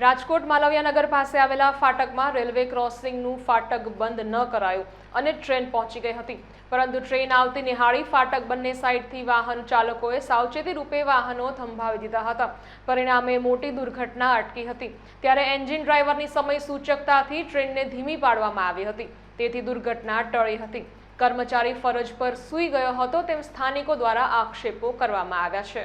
રાજકોટ માલવિયાનગર પાસે આવેલા ફાટકમાં રેલવે ક્રોસિંગનું ફાટક બંધ ન કરાયું અને ટ્રેન પહોંચી ગઈ હતી. પરંતુ ટ્રેન આવતી નિહાળી ફાટક બંને સાઈડથી વાહન ચાલકોએ સાવચેતી રૂપે વાહનો થંભાવી દીધા હતા. પરિણામે મોટી દુર્ઘટના અટકી હતી. ત્યારે એન્જિન ડ્રાઈવરની સમય સૂચકતાથી ટ્રેનને ધીમી પાડવામાં આવી હતી. તેથી દુર્ઘટના ટળી હતી. કર્મચારી ફરજ પર સૂઈ ગયો હતો તેમ સ્થાનિકો દ્વારા આક્ષેપો કરવામાં આવ્યા છે.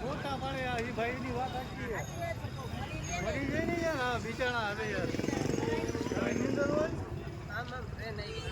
મોટા પાડે આ ઈ ભાઈની વાત સાચી છે. મરી જાય ને બિચારા હવે યાર